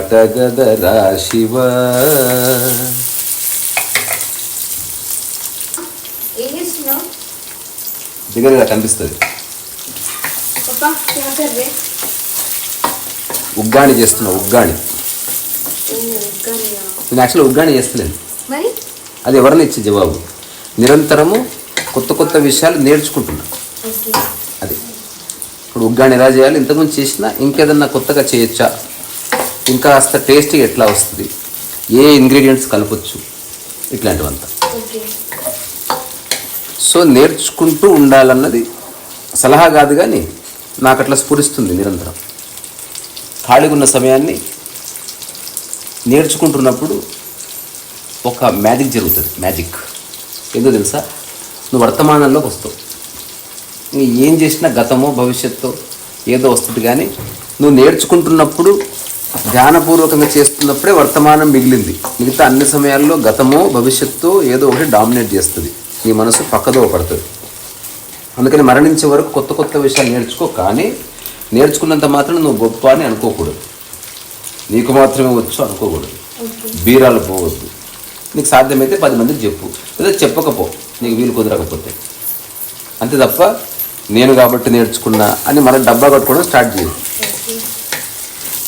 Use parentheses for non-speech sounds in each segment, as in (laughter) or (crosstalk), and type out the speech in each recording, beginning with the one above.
దాటగదరా శివ దగ్గర ఇలా కనిపిస్తుంది. ఉగ్గాణి చేస్తున్నా ఉగ్గాణి నేను యాక్చువల్ ఉగ్గాణి చేస్తలేను. అది ఎవరిని ఇచ్చే జవాబు? నిరంతరము కొత్త కొత్త విషయాలు నేర్చుకుంటున్నా. అది. ఇప్పుడు ఉగ్గాని ఎలా చేయాలి? ఇంతకుముందు చేసినా ఇంకేదన్నా కొత్తగా చేయొచ్చా? ఇంకా కాస్త టేస్టీ ఎట్లా వస్తుంది? ఏ ఇంగ్రీడియంట్స్ కలపొచ్చు? ఇట్లాంటివంతా. సో నేర్చుకుంటూ ఉండాలన్నది సలహా కాదు కానీ నాకు అట్లా స్ఫురిస్తుంది నిరంతరం. ఖాళీగా ఉన్న సమయాన్ని నేర్చుకుంటున్నప్పుడు ఒక మ్యాజిక్ జరుగుతుంది. మ్యాజిక్. ఎందుకు తెలుసా? నువ్వు వర్తమానంలోకి వస్తావు. నువ్వు ఏం చేసినా గతమో భవిష్యత్తు ఏదో వస్తుంది కానీ నువ్వు నేర్చుకుంటున్నప్పుడు ధ్యానపూర్వకంగా చేస్తున్నప్పుడే వర్తమానం మిగిలింది. మిగతా అన్ని సమయాల్లో గతమో భవిష్యత్తు ఏదో ఒకటి డామినేట్ చేస్తుంది. నీ మనసు పక్కదో పడుతుంది. అందుకని మరణించే వరకు కొత్త కొత్త విషయాలు నేర్చుకో కానీ నేర్చుకున్నంత మాత్రం నువ్వు గొప్ప అని అనుకోకూడదు. నీకు మాత్రమే వచ్చు అనుకోకూడదు. బీరాలు పోవద్దు. నీకు సాధ్యమైతే పది మందికి చెప్పు. లేదా చెప్పకపో. నీకు వీలు కుదరకపోతే. అంతే తప్ప నేను కాబట్టి నేర్చుకున్నా అని మనం డబ్బా కట్టుకోవడం స్టార్ట్ చేయదు ఓకే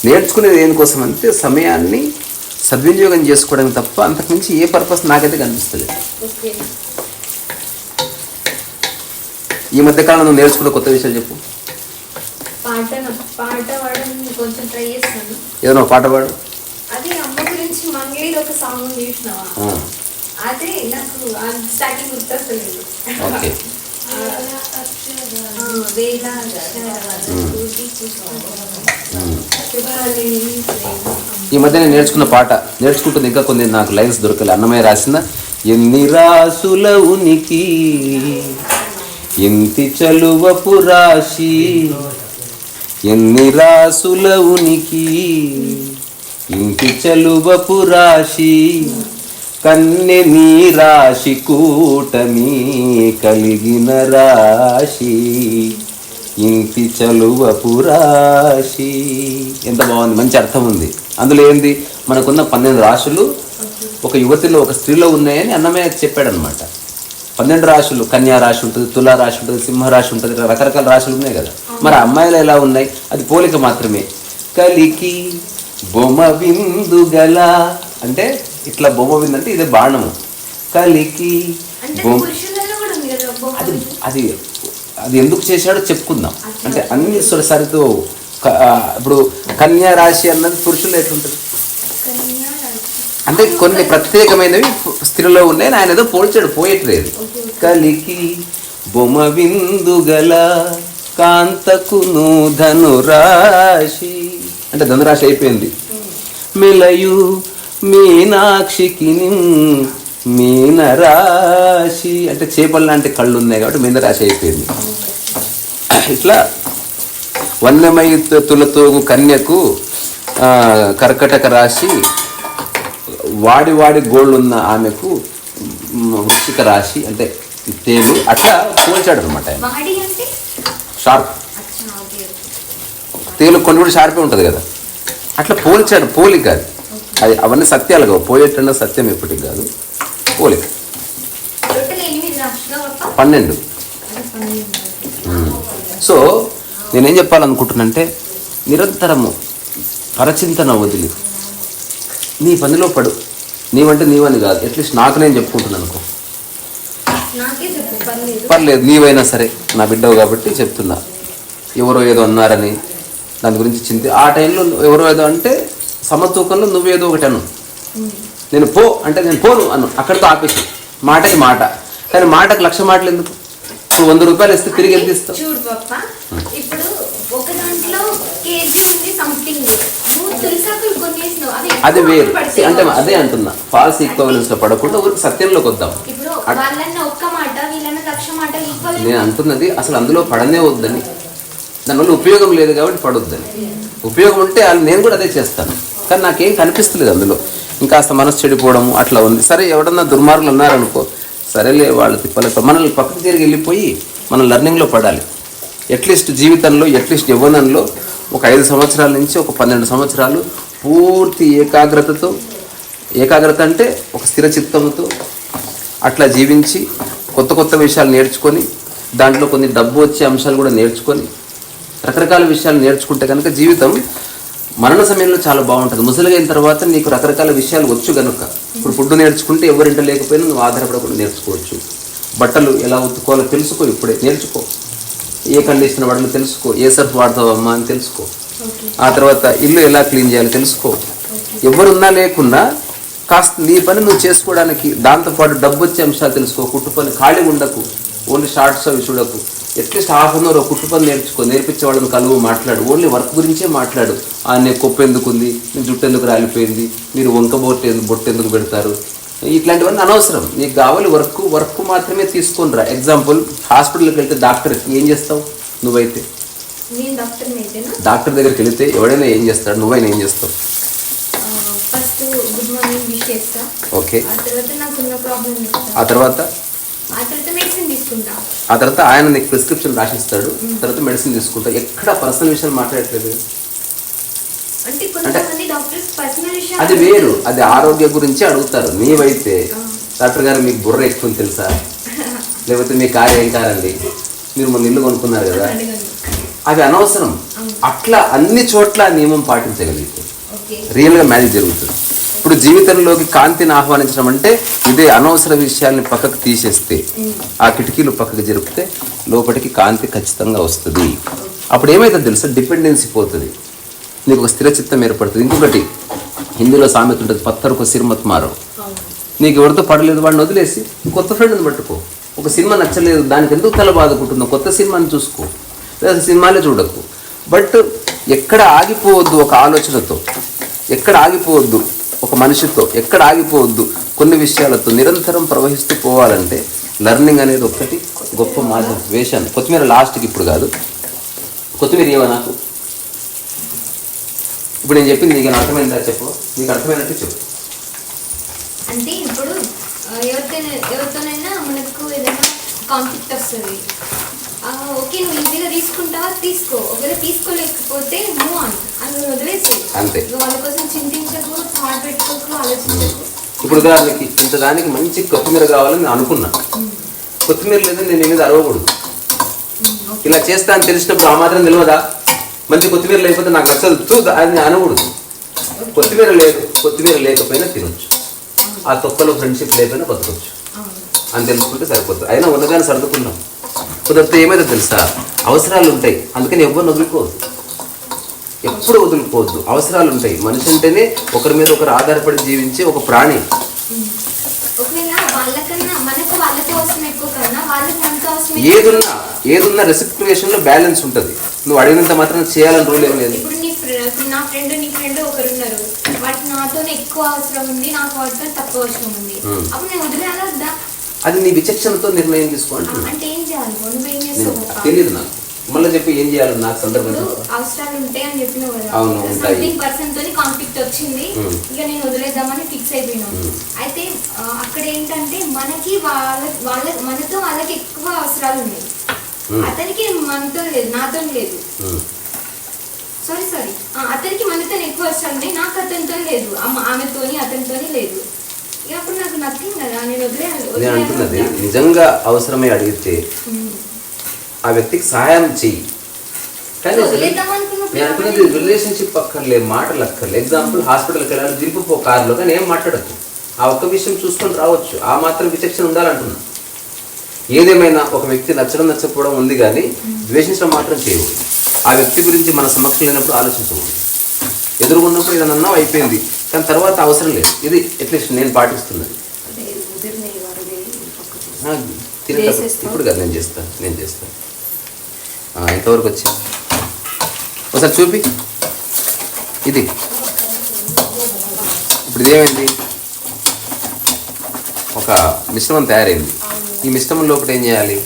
నేర్చుకునేది దేనికోసం అంటే సమయాన్ని సద్వినియోగం చేసుకోవడానికి తప్ప అంతకుమించి ఏ పర్పస్ నాకైతే కనిపిస్తుంది ఈ మధ్యకాలంలో నువ్వు నేర్చుకున్న కొత్త విషయాలు చెప్పు. ఏదైనా పాట పాడు. ఓకే. ఆ, ఈ మధ్య నేను నేర్చుకున్న పాట నేర్చుకుంటుంది ఇంకా కొన్ని నాకు లైన్స్ దొరకలే. అన్నమయ్య రాసిన ఎన్ని రాసుల ఉనికి ఎంతి చలువపు రాశి ఎన్ని రాసుల ఉనికి ఇంటి చలువపు రాశి కన్నె నీ రాశి కూటమి కలిగిన రాశి. ఇంటి చలువపు రాశి ఎంత బాగుంది మంచి అర్థం ఉంది. అందులో ఏంది? మనకున్న పన్నెండు రాశులు ఒక యువతిలో ఒక స్త్రీలో ఉన్నాయని అన్నమయ్య చెప్పాడనమాట పన్నెండు రాశులు కన్యా రాశి ఉంటుంది తులా రాశి ఉంటుంది సింహ రాశి ఉంటుంది ఇట్లా రకరకాల రాశులు ఉన్నాయి కదా. మరి అమ్మాయిలు ఎలా ఉన్నాయి? అది పోలిక మాత్రమే. కలికి బొమ్మ విందు గల. అంటే ఇట్లా బొమ్మ విందు అంటే ఇదే బాణము. కలికి బొమ్మ. అది అది అది ఎందుకు చేశాడో చెప్పుకుందాం. అంటే అన్ని సరితో ఇప్పుడు కన్యా రాశి అన్నది పురుషుల్లో ఎట్లుంటుంది. అంటే కొన్ని ప్రత్యేకమైనవి స్త్రీలో ఉన్నాయి ఆయన ఏదో పోల్చాడు పోయేట్లేదు. కలికి బొమ్మ విందు గల కాంతకును ధనురాశి అంటే ధనురాశి అయిపోయింది. మిలయు మీనాక్షికి మీనరాశి. అంటే చేపలు లాంటి కళ్ళు ఉన్నాయి కాబట్టి మీనరాశి అయిపోయింది. ఇట్లా వన్నమయుతులతో కన్యకు ఆ, కర్కటక రాశి వాడి వాడి గోళ్ళు ఉన్న ఆమెకు వృశ్చిక రాశి అంటే తేలు అట్లా పోల్చాడు అనమాట ఆయన షార్ప్. తేలు కొన్ని కూడా షార్పే ఉంటుంది కదా. అట్లా పోల్చాడు పోలిక అది. అవన్నీ సత్యాలు కావు. పోయేటన్న సత్యం ఎప్పటికి కాదు. పోలేదు పన్నెండు. సో నేనేం చెప్పాలనుకుంటున్నంటే నిరంతరము పరచింతన వదిలి నీ పనిలో పడు. నీవంటే నీవని కాదు. అట్లీస్ట్ నాకు నేను చెప్పుకుంటున్నాను అనుకో. పర్లేదు నీవైనా సరే. నా బిడ్డవు కాబట్టి చెప్తున్నా. ఎవరో ఏదో అన్నారని దాని గురించి చింత ఆ టైంలో ఎవరో ఏదో అంటే సమతూకంలో నువ్వేదో ఒకటి అను. నేను పో అంటే నేను పోను అను అక్కడితో ఆపేసి. మాటకి మాట. కానీ మాటకు లక్ష మాటలు ఎందుకు? ఇప్పుడు వంద రూపాయలు ఇస్తే తిరిగి ఎంత ఇస్తావు? చూడు పప్ప ఇప్పుడు ఒక దాంట్లో కేజీ ఉంది సంథింగ్. నువ్వు తులసాకులు కొనేసినావు అవి అది వేరు. అంటే అదే అంటున్నా. ఫాల్స్ ఈక్వలెన్స్లో పడకుండా ఊరికి సత్యంలోకి వద్దాం. నేను అంటున్నది అసలు అందులో పడనే వద్దని. దానివల్ల ఉపయోగం లేదు కాబట్టి పడొద్దని. ఉపయోగం ఉంటే నేను కూడా అదే చేస్తాను. కానీ నాకేం కనిపిస్తలేదు అందులో. ఇంకాస్త మనసు చెడిపోవడం అట్లా ఉంది. సరే ఎవడన్నా దుర్మార్గులు ఉన్నారనుకో సరేలే వాళ్ళు తిప్పలే మనల్ని పక్కకు తిరిగి వెళ్ళిపోయి మనం లెర్నింగ్లో పడాలి. అట్లీస్ట్ జీవితంలో అట్లీస్ట్ యవ్వనంలో ఒక ఐదు సంవత్సరాల నుంచి ఒక పన్నెండు సంవత్సరాలు పూర్తి ఏకాగ్రతతో ఏకాగ్రత అంటే ఒక స్థిర చిత్తంతో అట్లా జీవించి కొత్త కొత్త విషయాలు నేర్చుకొని దాంట్లో కొన్ని డబ్బు వచ్చే అంశాలు కూడా నేర్చుకొని రకరకాల విషయాలు నేర్చుకుంటే కనుక జీవితం మరణ సమయంలో చాలా బాగుంటుంది. ముసలిగైన తర్వాత నీకు రకరకాల విషయాలు వచ్చు కనుక ఇప్పుడు ఫుడ్ నేర్చుకుంటే ఎవరింట లేకపోయినా నువ్వు ఆధారపడకుండా నేర్చుకోవచ్చు. బట్టలు ఎలా ఉతుకోవాలో తెలుసుకో ఇప్పుడే. నేర్చుకో. ఏ కండిషన్ వాడాలో తెలుసుకో. ఏ సర్ఫ్ వాడతావమ్మా అని తెలుసుకో. ఆ తర్వాత ఇల్లు ఎలా క్లీన్ చేయాలో తెలుసుకో. ఎవరున్నా లేకున్నా కాస్త నీ పని నువ్వు చేసుకోవడానికి దాంతోపాటు డబ్బు వచ్చే అంశాలు తెలుసుకో. కుట్టు పని ఖాళీ ఉండకు. ఓన్లీ షార్ట్స్ అవి చూడకు. అట్లీస్ట్ హాఫ్ అన్ అవర్ కుట్టు పని నేర్చుకో. నేర్పించే వాళ్ళని కలువు మాట్లాడు. ఓన్లీ వర్క్ గురించే మాట్లాడు. ఆ నీ కొప్పు ఎందుకు ఉంది నీ జుట్టు ఎందుకు రాలిపోయింది? మీరు వంక బొట్టు బొట్టు ఎందుకు పెడతారు? ఇట్లాంటివన్నీ అనవసరం. నీకు కావాలి వర్క్ వర్క్ మాత్రమే తీసుకొని రా. ఎగ్జాంపుల్ హాస్పిటల్కి వెళ్తే డాక్టర్ ఏం చేస్తావు? నువ్వైతే. నేను డాక్టర్ దగ్గరికి వెళితే ఎవడైనా ఏం చేస్తాడు? నువ్వైనా ఏం చేస్తావు? ఫస్ట్ గుడ్ మార్నింగ్ విష్ చేస్తా. ఓకే. ఆ తర్వాత నాకున్న ప్రాబ్లం చెప్తా ఆ తర్వాత? ఆ తర్వాత మెడిసిన్ తీసుకుంటా. ఆ తర్వాత ఆయన నీకు ప్రిస్క్రిప్షన్ రాసిస్తాడు. తర్వాత మెడిసిన్ తీసుకుంటావు ఎక్కడ పర్సనల్ విషయాలు మాట్లాడట్లేదు. అంటే కొంతమంది డాక్టర్స్ పర్సనల్ విషయాలు అది వేరు. అది ఆరోగ్య గురించి అడుగుతారు. నీవైతే డాక్టర్ గారు మీకు బుర్ర ఎక్కువ తెలుసా? (laughs) లేకపోతే మీ కారు ఏం కారండి మీరు మొన్న ఇల్లు కొనుక్కున్నారు కదా. అవి అనవసరం. అట్లా అన్ని చోట్ల నియమం పాటించగలిగితే రియల్గా మ్యాజిక్ జరుగుతుంది. ఇప్పుడు జీవితంలోకి కాంతిని ఆహ్వానించడం అంటే ఇదే అనవసర విషయాల్ని పక్కకు తీసేస్తే ఆ కిటికీలు పక్కకు జరిపితే లోపలికి కాంతి ఖచ్చితంగా వస్తుంది. అప్పుడు ఏమైతుంది తెలుసా? డిపెండెన్సీ పోతుంది. నీకు ఒక స్థిరచిత్తం ఏర్పడుతుంది. ఇంకొకటి హిందీలో సామెత ఉంటుంది పత్తరుకు సిరిమత్ మారో. నీకు ఎవరితో పడలేదు వాడిని వదిలేసి కొత్త ఫ్రెండ్ని పట్టుకో. ఒక సినిమా నచ్చలేదు దానికి ఎందుకు తల బాధకుంటుందో కొత్త సినిమాని చూసుకో. లేదా సినిమాలే చూడకు. బట్ ఎక్కడ ఆగిపోవద్దు ఒక ఆలోచనతో. ఎక్కడ ఆగిపోవద్దు. ఒక మనిషితో ఎక్కడ ఆగిపోవద్దు. కొన్ని విషయాలతో నిరంతరం ప్రవహిస్తూ పోవాలంటే లర్నింగ్ అనేది ఒక్కటి గొప్ప మార్గం. వేషాన్ని. కొత్తిమీర లాస్ట్కి ఇప్పుడు కాదు. కొత్తిమీర ఇవ్వ నాకు. ఇప్పుడు నేను చెప్పింది నీకు అర్థమైందా చెప్పు. నీకు అర్థమైనట్టు చెప్పు. అంటే ఇప్పుడు ఎవరితో ఎవరితోనైనా మనకు ఏదైనా కాన్ఫ్లిక్ట్ వస్తుంది. ఓకే నువ్వు ఈజీగా తీసుకుంటావా? తీసుకో. ఒకవేళ తీసుకోలేకపోతే మూవ్ ఆన్ అని వదిలేసి అంతే. వాళ్ళ కోసం చింతించకు థాట్ పెట్టుకోకు ఆలోచించకు. ఇప్పుడు ఉదాహరణకి ఇంత దానికి మంచి కొత్తిమీర కావాలని నేను అనుకున్నా. కొత్తిమీర లేదని నేను మీద అరవకూడదు. ఇలా చేస్తా అని తెలిసినప్పుడు ఆ మాత్రం తెలియదా? మంచి కొత్తిమీర లేకపోతే నాకు నచ్చదు. తూ అని అనకూడదు. కొత్తిమీర లేదు కొత్తిమీర లేకపోయినా తినొచ్చు. ఆ తొక్కలో ఫ్రెండ్షిప్ లేకపోయినా బతకొచ్చు. అని తెలుసుకుంటే సరిపోతుంది. అయినా ఉన్నదాన్ని సర్దుకున్నాం కుదిరితే ఏమైతే తెలుసా? అవసరాలు ఉంటాయి అందుకని ఎవరిని వదులుకోవద్దు. ఎప్పుడు వదులుకోవద్దు. అవసరాలు ఉంటాయి మనిషి అంటేనే ఒకరి మీద ఒకరు ఆధారపడి జీవించే ఒక ప్రాణి. ఏదున్నా ఏదున్నా రెసిప్టివేషన్లో బ్యాలెన్స్ ఉంటుంది. నువ్వు అడిగినంత మాత్రం చేయాలని రూల్ ఏం లేదు. నీ ఫ్రె- నా ఫ్రెండ్ నీ ఫ్రెండ్ ఒకరు ఉన్నారు వాటికి నాతోనే ఎక్కువ అవసరం ఉంది. నాకు వాటితో తక్కువ అవసరం ఉంది. అప్పుడు నేను వదిలేయాలా వద్దా? అది నీ విచక్షణతో నిర్ణయం తీసుకో ఆ, అంటున్నా అంటే ఏం చేయాలి? నువ్వేం నేను చేస్తావు? తెలియదు నాకు మళ్ళీ చెప్పి ఏం చేయాలి? నాకు సందర్భం. అవసరాలు ఉంటాయి అని చెప్పినావు కదా. అవును, ఉంటాయి. సంథింగ్ పర్సన్ తోని కాన్ఫ్లిక్ట్ వచ్చింది. Hmm. ఇక నేను వదిలేద్దామని ఫిక్స్ అయిపోయినాం. Hmm. అయితే అక్కడ ఏంటంటే మనకి వాళ్ళ వాళ్ళ మనతో వాళ్ళకి ఎక్కువ అవసరాలు ఉన్నాయి. Hmm. అతనికి మనతో లేదు నాతో లేదు. సారీ సారీ అతనికి మనతో ఎక్కువ అవసరాలు ఉన్నాయి. నాకు అతనితో లేదు. ఆమెతోని అతనితోని లేదు. నేను అంటున్నది నిజంగా అవసరమే అడిగితే ఆ వ్యక్తికి సహాయం చెయ్యి. కానీ నేను అనుకున్నది రిలేషన్షిప్ అక్కర్లే మాటలు అక్కర్లే. ఎగ్జాంపుల్ హాస్పిటల్కి వెళ్ళాలి దింపుకో కారులో కానీ ఏం మాట్లాడద్దు. ఆ ఒక్క విషయం చూసుకొని రావచ్చు. ఆ మాత్రం విచక్షణ ఉండాలంటున్నా. ఏదేమైనా ఒక వ్యక్తి నచ్చడం నచ్చకపోవడం ఉంది కానీ ద్వేషించడం మాత్రం చేయకూడదు ఆ వ్యక్తి గురించి మన సమస్య లేనప్పుడు ఆలోచించకూడదు. ఎదురుగున్నప్పుడు ఏదైనా అన్నావు అయిపోయింది. కానీ తర్వాత అవసరం లేదు. ఇది అట్లీస్ట్ నేను పాటిస్తున్నది. తినేటప్పుడు? ఇప్పుడు కదా నేను చేస్తాను నేను చేస్తాను ఎంతవరకు వచ్చి. ఒకసారి చూపి. ఇది. ఇప్పుడు ఇదేమైంది ఒక మిశ్రమం తయారైంది. ఈ మిశ్రమం లోపల ఏం చేయాలి?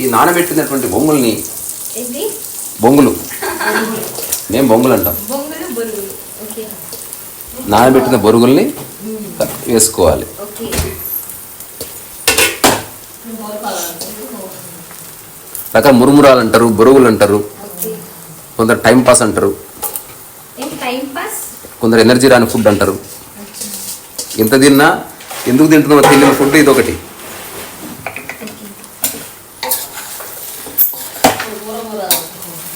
ఈ నానబెట్టినటువంటి బొంగుల్ని బొంగులు. మేము బొంగులు అంటాం. నానబెట్టిన బొరుగుల్ని వేసుకోవాలి. రకాల మురుమురాలు అంటారు బొరుగులు అంటారు కొందరు టైం పాస్ అంటారు. కొందరు ఎనర్జీ రాని ఫుడ్ అంటారు. ఎంత తిన్నా ఎందుకు తింటున్నామో తెలియని ఫుడ్ ఇది ఒకటి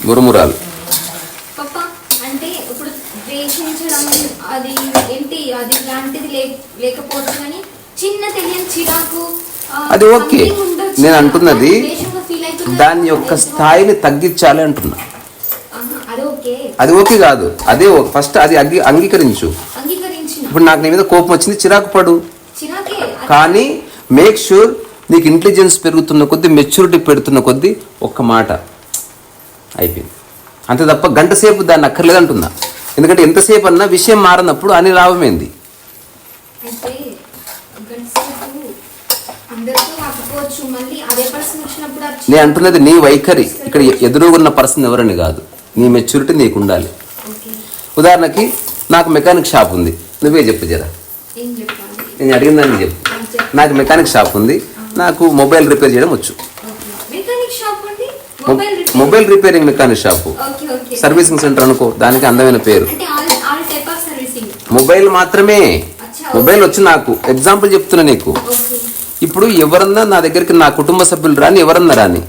మురుమురాలు పప్ప అంటే ఇప్పుడు ద్వేషించడం అది ఏంటి అది లాంటిది లే- లేకపోవచ్చు కానీ చిన్న తెలియని చిరాకు అది ఓకే. నేను అంటున్నది. దాని యొక్క స్థాయిని తగ్గించాలి అంటున్నా. అది ఓకే. కాదు. అదే ఫస్ట్ అది అంగీ అంగీకరించు. ఇప్పుడు నాకు నీ మీద కోపం వచ్చింది చిరాకు పడు. కానీ మేక్ షూర్ నీకు ఇంటెలిజెన్స్ పెరుగుతున్న కొద్దీ మెచ్యూరిటీ పెడుతున్న కొద్దీ ఒక్క మాట. అయిపోయింది. అంతే తప్ప గంట సేపు దాన్ని అక్కర్లేదంటున్నా. ఎందుకంటే ఎంతసేపు అన్నా విషయం మారినప్పుడు అని లాభమైంది నేను అంటున్నది నీ వైఖరి. ఇక్కడ ఎదురుగున్న పర్సన్ ఎవరని కాదు. నీ మెచ్యూరిటీ నీకు ఉండాలి ఉదాహరణకి నాకు మెకానిక్ షాప్ ఉంది. నువ్వే చెప్పు జరా. నేను అడిగిందని చెప్పు. నాకు మెకానిక్ షాప్ ఉంది. నాకు మొబైల్ రిపేర్ చేయడం వచ్చు ఓకే మెకానిక్ షాప్ అండి mobile repair. Mobile repairing mechanic shop. Servicing centre అనుకో దానికి అందమైన పేరు. మొబైల్ మాత్రమే. మొబైల్ వచ్చి నాకు ఎగ్జాంపుల్ చెప్తున్నా నీకు. ఇప్పుడు ఎవరన్నా నా దగ్గరికి నా కుటుంబ సభ్యులు రాని ఎవరన్నా రాని.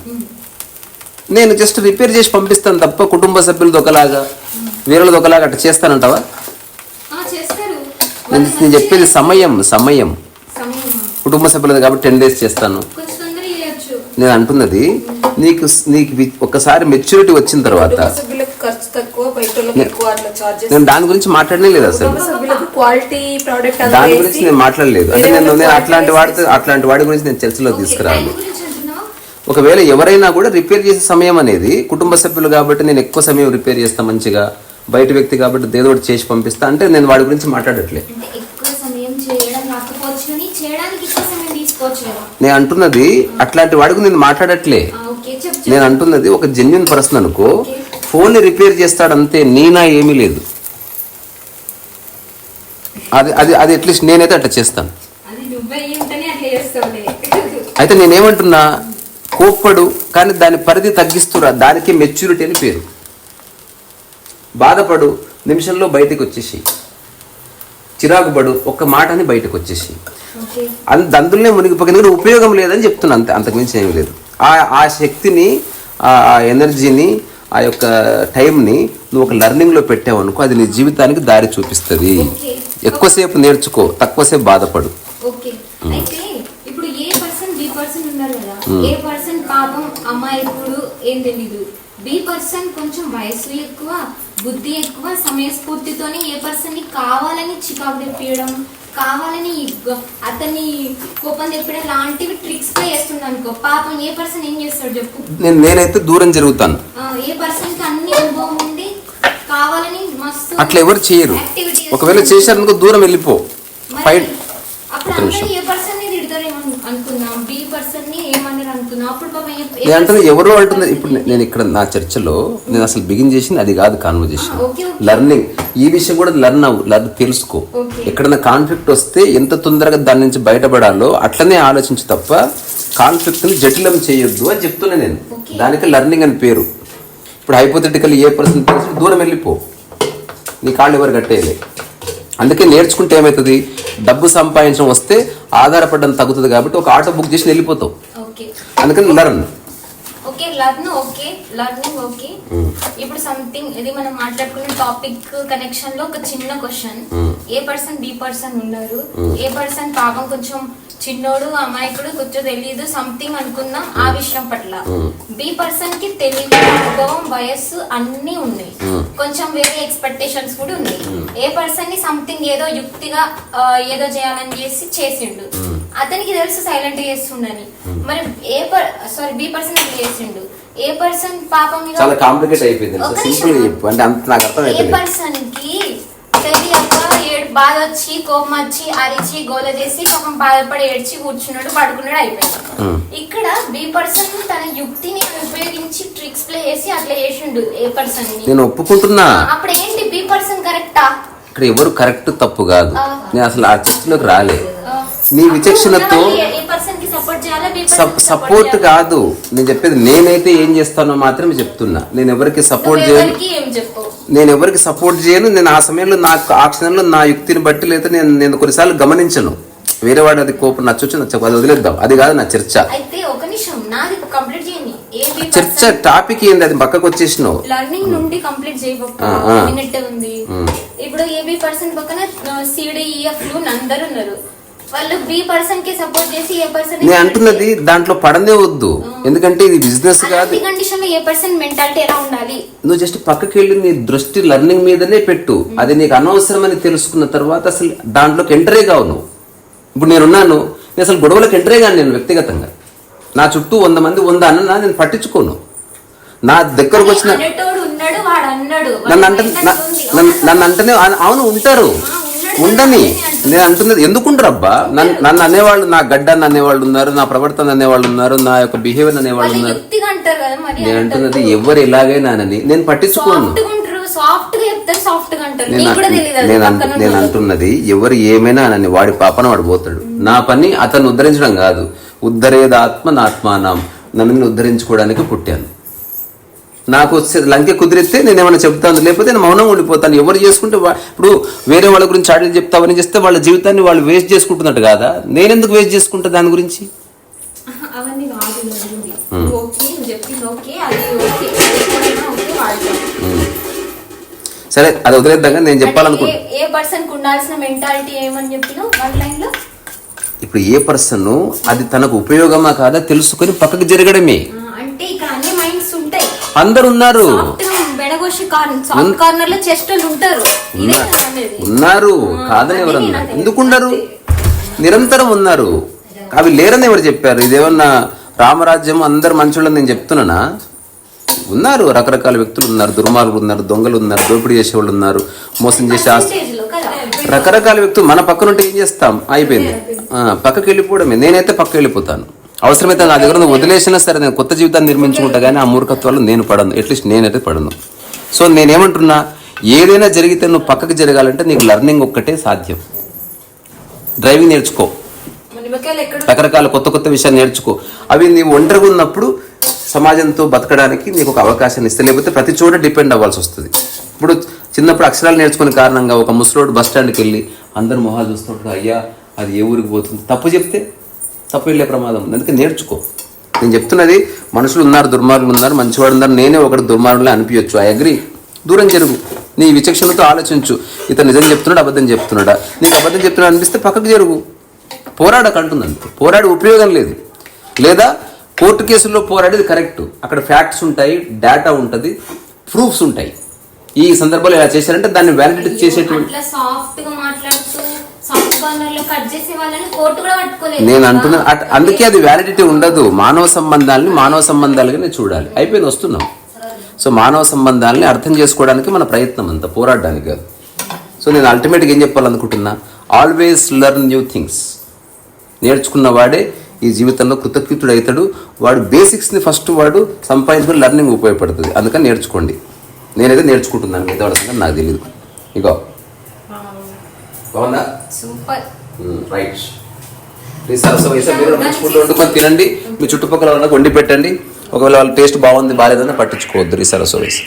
నేను జస్ట్ రిపేర్ చేసి పంపిస్తాను తప్ప కుటుంబ సభ్యులది ఒకలాగా వేరేది ఒకలాగా అట్లా చేస్తానంటావా? నేను చెప్పేది సమయం సమయం. కుటుంబ సభ్యులది కాబట్టి టెన్ డేస్ చేస్తాను. నేను అంటున్నది నీకు నీకు ఒకసారి మెచ్యూరిటీ వచ్చిన తర్వాత నేను దాని గురించి మాట్లాడనే లేదు అసలు దాని గురించి నేను మాట్లాడలేదు. అంటే నేను నేను అట్లాంటి వాడితో అట్లాంటి వాడి గురించి నేను చర్చలో తీసుకురాను. ఒకవేళ ఎవరైనా కూడా రిపేర్ చేసే సమయం అనేది కుటుంబ సభ్యులు కాబట్టి నేను ఎక్కువ సమయం రిపేర్ చేస్తా మంచిగా. బయట వ్యక్తి కాబట్టి ఒకటి చేసి పంపిస్తా అంటే నేను వాడి గురించి మాట్లాడట్లే. నేను అంటున్నది అట్లాంటి వాడికి నేను మాట్లాడట్లే. నేను అంటున్నది ఒక జెన్యున్ పర్సన్ అనుకో ఫోన్ రిపేర్ చేస్తాడంతే నీనా ఏమీ లేదు. అది అది అది అట్లీస్ట్ నేనైతే అట్లా చేస్తాను. అయితే నేనేమంటున్నా కోప్పడు కానీ దాని పరిధి తగ్గిస్తురా దానికి మెచ్యూరిటీ అని పేరు. బాధపడు నిమిషంలో బయటికి వచ్చేసి చిరాకుపడు ఒక్క మాటని బయటకు వచ్చేసి ఓకే. అంత అందులోనే మునిగిపోయి ఎందుకంటే ఉపయోగం లేదని చెప్తున్నా అంతే అంతకుమించి ఏమీ లేదు. ఆ ఆ శక్తిని ఆ ఎనర్జీని ఆ యొక్క టైంని నువ్వు ఒక లెర్నింగ్లో పెట్టావు అనుకో అది నీ జీవితానికి దారి చూపిస్తుంది. ఎక్కువసేపు నేర్చుకో తక్కువసేపు బాధపడు. ఇప్పుడు పాపం అమ్మాయికుడు ఏం తెలీదు. బి పర్సన్ కొంచెం వయసు ఎక్కువ బుద్ధి ఎక్కువ సమయస్ఫూర్తితోని ఏ పర్సన్ని కావాలని చికాకు తెప్పియడం కావాలని అతన్ని కోపం తెప్పడం లాంటివి ట్రిక్స్ ప్లే చేస్తుండ అనుకో పాపం ఏ పర్సన్ ఏం చేస్తాడు చెప్పు. నేను నేనైతే దూరం జరుగుతాను. ఏ పర్సన్కి అన్ని అనుభవం ఉండి కావాలని మస్తు అట్లా ఎవరు చేయరు. ఒకవేళ. చేశారనుకో దూరం వెళ్ళిపో. ఫైట్ అప్పుడు. అందరూ ఏ పర్సన్ని తిడతారేమో అనుకుందాం. బి పర్సన్ని ఏమన్నారు అనుకుందాం అప్పుడు పాపం ఏ- ఏ నేను అంటున్నా person- ఎవరో అంటుంది ఇప్పుడు నేను ఇక్కడ నా చర్చలో నేను అసలు బిగిన్ చేసింది అది కాదు కాన్వర్జేషన్. లెర్నింగ్ ఈ విషయం కూడా లెర్న్ అవ్వు లెర్న్ తెలుసుకో. ఎక్కడైనా కాన్ఫ్లిక్ట్ వస్తే ఎంత తొందరగా దాని నుంచి బయటపడాలో అట్లనే ఆలోచించు తప్ప కాన్ఫ్లిక్ట్ని జటిలం చేయొద్దు అని చెప్తున్నా నేను. దానికి లెర్నింగ్ అని పేరు. ఇప్పుడు హైపోథెటికల్ ఏ పర్సన్ తెలిసి దూరం వెళ్ళిపో. నీ కాళ్ళు ఎవరు కట్టేయలే? అందుకే నేర్చుకుంటే ఏమవుతుంది డబ్బు సంపాదించడం వస్తే ఆధారపడడం తగ్గుతుంది కాబట్టి ఒక ఆటో బుక్ చేసి వెళ్ళిపోతావు. అందుకని learn okay learn okay learning okay. ఇప్పుడు సంథింగ్ ఇది మనం మాట్లాడుకున్న టాపిక్ కనెక్షన్లో ఒక చిన్న question A person B person ఉన్నారు? ఏ పర్సన్ పాపం కొంచెం చిన్నోడు అమాయకుడు కొంచెం తెలియదు సంథింగ్ అనుకుందాం ఆ విషయం పట్ల. బి పర్సన్కి తెలివి అనుభవం వయస్సు అన్ని ఉన్నాయి. కొంచెం వేరే ఎక్స్పెక్టేషన్స్ కూడా ఉన్నాయి. ఏ పర్సన్ని సంథింగ్ ఏదో యుక్తిగా ఏదో చేయాలని చేసి చేసిండు. అతనికి తెలుసు సైలెంట్ చేస్తుండని. మరి ఏ సారీ బి పర్సన్ చేసిండు ఏ పర్సన్ పాపం చాలా కాంప్లికేట్ అయిపోయింది సింపుల్. చెప్పు అంటే అంత నాకు అర్థం ఏ పర్సన్కి తెలియక ఏడు బాధ వచ్చి కోపం వచ్చి అరిచి గోల చేసి పాపం బాధపడి ఏడ్చి కూర్చున్నాడు పడుకున్నాడు అయిపోయింది. ఇక్కడ బి పర్సన్ తన యుక్తిని ఉపయోగించి ట్రిక్స్ ప్లే చేసి అట్లా చేసిండు ఏ పర్సన్ నేను ఒప్పుకుంటున్నా. అప్పుడు ఏంటి బి పర్సన్ కరెక్టా ఇక్కడ ఎవరు కరెక్ట్ తప్పు కాదు. నేను అసలు ఆ చర్చలోకి రాలే. నీ విచక్షణతో సపోర్ట్ కాదు. నేను చెప్పేది నేనైతే ఏం చేస్తానో మాత్రమే చెప్తున్నా. నేను ఎవరికి సపోర్ట్ చేయను. నేను ఎవరికి సపోర్ట్ చేయను. నేను ఆ సమయంలో నాకు ఆ క్షణంలో నా యుక్తిని బట్టి లేదా నేను నేను కొన్నిసార్లు గమనించను. వేరే వాడు అది కోపం నచ్చొచ్చు నచ్చకు అది వదిలేద్దాం. అది కాదు నా చర్చ. చర్చ టాపిక్ ఏంది? అది పక్కకు వచ్చేసినావు. లర్నింగ్ నుండి కంప్లీట్. మినిట్ ఉంది. ఇప్పుడు ఏబి పర్సన్ పక్కన సిడి ఈఎఫ్లు అందరు ఉన్నారు. వాళ్ళు బి పర్సన్కి సపోర్ట్ చేసి ఏ పర్సన్ నేను అంటున్నది దాంట్లో పడనే వద్దు. ఎందుకంటే ఇది బిజినెస్ కాదు. అలాంటి కండిషన్లో ఏ పర్సన్ మెంటాలిటీ ఎలా ఉండాలి? నువ్వు జస్ట్ పక్కకి వెళ్ళి నీ దృష్టి లర్నింగ్ మీదనే పెట్టు. అది నీకు అనవసరమని తెలుసుకున్న తర్వాత అసలు దాంట్లోకి ఎంటరే కావు నువ్వు. ఇప్పుడు నేనున్నాను నేను అసలు గొడవలకు ఎంటరే కాను నేను వ్యక్తిగతంగా. నా చుట్టూ వంద మంది వంద అన్న నేను పట్టించుకోను. నా దగ్గరకు వచ్చిన నన్ను అంటే. నన్ను అంటేనే అవును ఉంటారు. ఉండని. నేను అంటున్నది ఎందుకుంటారు అబ్బా నన్ను అనేవాళ్ళు నా గడ్డాన్ని అనేవాళ్ళు ఉన్నారు నా ప్రవర్తన అనేవాళ్ళు ఉన్నారు నా యొక్క బిహేవియర్ అనేవాళ్ళు వాళ్ళు ఉన్నారు. నేను అంటున్నది ఎవరు ఎలాగైనా అని నేను పట్టించుకోను. నేను. అంటున్నది ఎవరు ఏమైనా అని వాడి పాపన వాడు పోతాడు. నా పని అతను ఉద్ధరించడం కాదు. ఉద్ధరేద ఆత్మ నా ఆత్మానం నన్ను నేను ఉద్ధరించుకోవడానికి పుట్టాను. నాకు లంకె కుదిరితే నేను ఏమైనా చెప్తాను లేకపోతే నేను మౌనంగా ఉండిపోతాను. ఎవరు చేసుకుంటే ఇప్పుడు వేరే వాళ్ళ గురించి ఆడికి చెప్తావని చేస్తే వాళ్ళ జీవితాన్ని వాళ్ళు వేస్ట్ చేసుకుంటున్నట్టు కాదా? నేనెందుకు వేస్ట్ చేసుకుంటా దాని గురించి. సరే అది వదిలేద్దాం నేను చెప్పాలనుకుంటా అంటే ఏ- ఏ పర్సన్కు ఉండాల్సిన మెంటాలిటీ ఏమని చెప్పినావు వన్ లైన్లో ఇప్పుడు ఏ పర్సన్ అది తనకు ఉపయోగమా కాదా తెలుసుకొని పక్కకు జరగడమే. అంటే అందరు ఉన్నారు. ఉన్నారు కాదని ఎవరన్నా. ఎందుకున్నారు? నిరంతరం ఉన్నారు. అవి లేరని ఎవరు చెప్పారు? ఇదేమన్నా రామరాజ్యం? అందరు మంచోళ్ళని నేను చెప్తున్నానా? ఉన్నారు. రకరకాల వ్యక్తులు ఉన్నారు. దుర్మార్గులు ఉన్నారు. దొంగలు ఉన్నారు. దోపిడీ చేసేవాళ్ళు ఉన్నారు. మోసం చేసే రకరకాల వ్యక్తులు మన పక్కన ఉంటే ఏం చేస్తాం? అయిపోయింది. పక్కకి వెళ్ళిపోవడమే. నేనైతే పక్కకి వెళ్ళిపోతాను. అవసరమైతే నా దగ్గర వదిలేసినా సరే నేను కొత్త జీవితాన్ని నిర్మించుకుంటా కానీ ఆ మూర్ఖత్వాలు నేను పడను. అట్లీస్ట్ నేనైతే పడను. సో నేనేమంటున్నా ఏదైనా జరిగితే నువ్వు పక్కకి జరగాలంటే నీకు లర్నింగ్ ఒక్కటే సాధ్యం. డ్రైవింగ్ నేర్చుకో. రకరకాల కొత్త కొత్త విషయాలు నేర్చుకో. అవి నీవు ఒంటరిగా ఉన్నప్పుడు సమాజంతో బతకడానికి నీకు ఒక అవకాశాన్ని ఇస్తే లేకపోతే ప్రతి చోట డిపెండ్ అవ్వాల్సి వస్తుంది. ఇప్పుడు చిన్నప్పుడు అక్షరాలు నేర్చుకునే కారణంగా ఒక ముసలోడు బస్ స్టాండ్కి వెళ్ళి అందరు మొహాలు చూస్తుంటారు అయ్యా అది ఏ ఊరికి పోతుంది? తప్పు చెప్తే తప్పు వెళ్ళే ప్రమాదం ఉంది. అందుకే నేర్చుకో. నేను చెప్తున్నది మనుషులు ఉన్నారు దుర్మార్గులు ఉన్నారు మంచివాడు ఉన్నారు నేనే ఒకటి దుర్మార్గులే అనిపించచ్చు ఐ అగ్రి దూరం జరుగు. నీ విచక్షణతో ఆలోచించు. ఇతను నిజం చెప్తున్నాడు అబద్ధం చెప్తున్నాడా? నీకు అబద్ధం చెప్తున్నాడు అనిపిస్తే పక్కకు జరుగు. పోరాడకంటుంది అంతే పోరాడి ఉపయోగం లేదు. లేదా కోర్టు కేసుల్లో పోరాడేది కరెక్ట్ అక్కడ ఫ్యాక్ట్స్ ఉంటాయి డేటా ఉంటుంది ప్రూఫ్స్ ఉంటాయి. ఈ సందర్భంలో ఇలా చేశారంటే దాన్ని వ్యాలిడేట్ చేసేటువంటి కట్ చేసే వాళ్ళని కోర్టు కూడా పట్టుకోలేదు. నేను అంటున్నా అట్- అందుకే అది వ్యాలిడిటీ ఉండదు. మానవ సంబంధాలని మానవ సంబంధాలుగానే చూడాలి. అయిపోయింది వస్తున్నాం. సో మానవ సంబంధాలని అర్థం చేసుకోవడానికి మన ప్రయత్నం అంత పోరాడడానికి కాదు. సో నేను అల్టిమేట్గా ఏం చెప్పాలనుకుంటున్నా ఆల్వేస్ లెర్న్ న్యూ థింగ్స్ నేర్చుకున్న వాడే ఈ జీవితంలో కృతజ్ఞతుడు అవుతాడు. వాడు బేసిక్స్ని ఫస్ట్ వాడు సంపాదించుకుని లర్నింగ్ ఉపయోగపడుతుంది. అందుకని నేర్చుకోండి. నేనైతే నేర్చుకుంటున్నాను. మిగతా వాళ్ళ సంగతి నాకు తెలియదు ఇగో. బాగుందా? సూపర్. రైట్. ప్లీజ్ మీరు వండుకొని తినండి. మీ చుట్టుపక్కల వాళ్ళకి వండి పెట్టండి. ఒకవేళ వాళ్ళ టేస్ట్ బాగుంది బాగాలేదని పట్టించుకోవద్దు. ఈ సరస్సు వయసు